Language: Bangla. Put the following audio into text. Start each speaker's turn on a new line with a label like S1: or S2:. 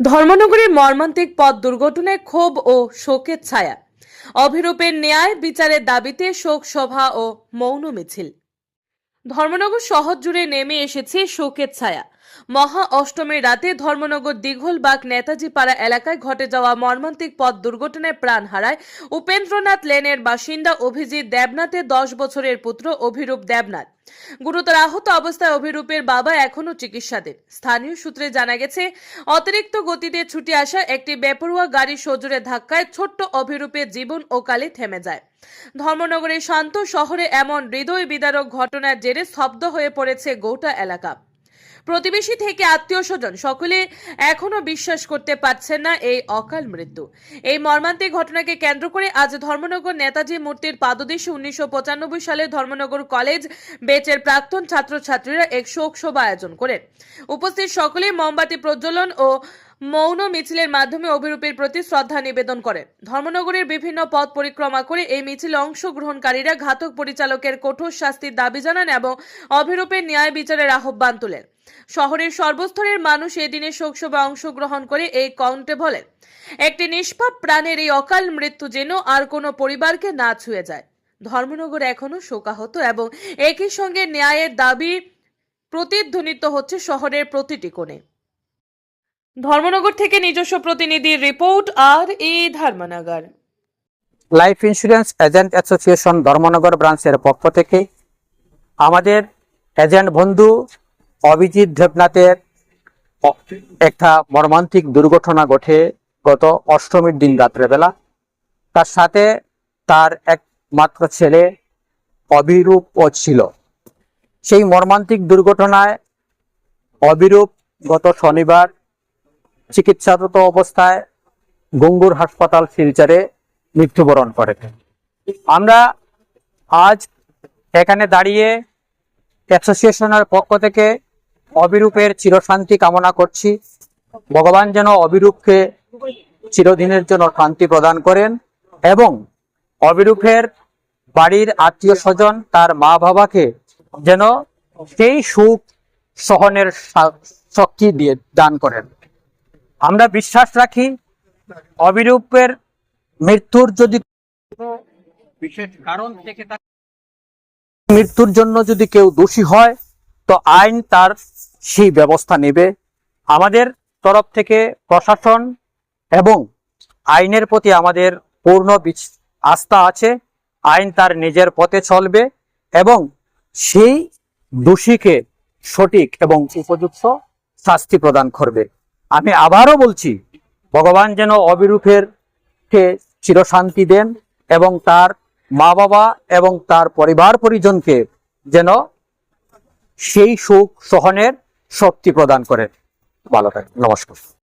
S1: ধর্মনগরের মর্মান্তিক পথ দুর্ঘটনায় ক্ষোভ ও শোকের ছায়া। অভিরূপের ন্যায় বিচারের দাবিতে শোক সভা ও মৌন মিছিল। ধর্মনগর শহর জুড়ে নেমে এসেছে শোকের ছায়া। মহা অষ্টমীর রাতে ধর্মনগর দীঘলবাগ নেতাজি পাড়া এলাকায় ঘটে যাওয়া মর্মান্তিক পথ দুর্ঘটনায় প্রাণ হারায় উপেন্দ্রনাথ লেনের বাসিন্দা অভিজিৎ দেবনাথের দশ বছরের পুত্র অভিরূপ দেবনাথ। গুরুতর আহত অবস্থায় অভিরূপের বাবা এখনও চিকিৎসাধীন। স্থানীয় সূত্রে জানা গেছে, অতিরিক্ত গতিতে ছুটে আসা একটি বেপরোয়া গাড়ি সজোরে ধাক্কায় ছোট্ট অভিরূপের জীবন ওকালে থেমে যায়। ধর্মনগরের শান্ত শহরে এমন হৃদয় বিদারক ঘটনার জেরে স্তব্ধ হয়ে পড়েছে গোটা এলাকা। প্রতিবেশী থেকে আত্মীয় স্বজন সকলে এখনও বিশ্বাস করতে পারছেন না এই অকাল মৃত্যু। এই মর্মান্তিক ঘটনাকে কেন্দ্র করে আজ ধর্মনগর নেতাজি মূর্তির পাদদেশে উনিশশো পঁচানব্বই সালে ধর্মনগর কলেজ বেচের প্রাক্তন ছাত্রছাত্রীরা এক শোক শোভা আয়োজন করেন। উপস্থিত সকলেই মোমবাতি প্রজ্বলন ও মৌন মিছিলের মাধ্যমে অভিরূপের প্রতি শ্রদ্ধা নিবেদন করে ধর্মনগরের বিভিন্ন পথ পরিক্রমা করে এই মিছিলে অংশগ্রহণকারীরা ঘাতক পরিচালকের কঠোর শাস্তির দাবি জানান এবং অভিরূপের ন্যায় বিচারের আহ্বান তোলেন। শহরের সর্বস্তরের মানুষ এদিনে শোকসভা অংশগ্রহণ করে এই কাউন্টে বলেন একটি নিষ্পাপ প্রাণের এই অকাল মৃত্যু যেন আর কোনো পরিবারকে না ছুঁয়ে যায়। ধর্মনগর এখনও শোকাহত এবং একই সঙ্গে ন্যায়ের দাবি প্রতিধ্বনিত হচ্ছে শহরের প্রতিটি কোণে। ধর্মনগর থেকে নিজস্ব প্রতিনিধির report R A Dharmanagar.
S2: Life insurance agent association Dharmanagar ব্রাঞ্চের পক্ষ থেকে আমাদের এজেন্ট বন্ধু অভিজিৎ দেবনাথের একটা মর্মান্তিক দুর্ঘটনা ঘটে গত অষ্টমীর দিন রাত্রেবেলা। তার সাথে তার একমাত্র ছেলে অবিরূপ ও ছিল। সেই মর্মান্তিক দুর্ঘটনায় অবিরূপ গত শনিবার চিকিৎসারত অবস্থায় গঙ্গুর হাসপাতাল শিলচরে মৃত্যুবরণ করে। আমরা আজ এখানে দাঁড়িয়ে অ্যাসোসিয়েশনের পক্ষ থেকে অবিরূপের চিরশান্তি কামনা করছি। ভগবান যেন অবিরূপকে চিরদিনের জন্য শান্তি প্রদান করেন এবং অবিরূপের বাড়ির আত্মীয় স্বজন তার মা বাবাকে যেন সেই সুখ সহনের শক্তি দিয়ে দান করেন। আমরা বিশ্বাস রাখি অবিরূপের মৃত্যুর যদি বিশেষ কারণ থেকে মৃত্যুর জন্য যদি কেউ দোষী হয় তো আইন তার সেই ব্যবস্থা নেবে। আমাদের তরফ থেকে প্রশাসন এবং আইনের প্রতি আমাদের পূর্ণ আস্থা আছে। আইন তার নিজের পথে চলবে এবং সেই দোষীকে সঠিক এবং উপযুক্ত শাস্তি প্রদান করবে। আমি আবারও বলছি, ভগবান যেন অবিরূপের কে চিরশান্তি দেন এবং তার মা বাবা এবং তার পরিবার পরিজনকে যেন সেই সুখ সহনের শক্তি প্রদান করে। ভালো থাকে নমস্কার।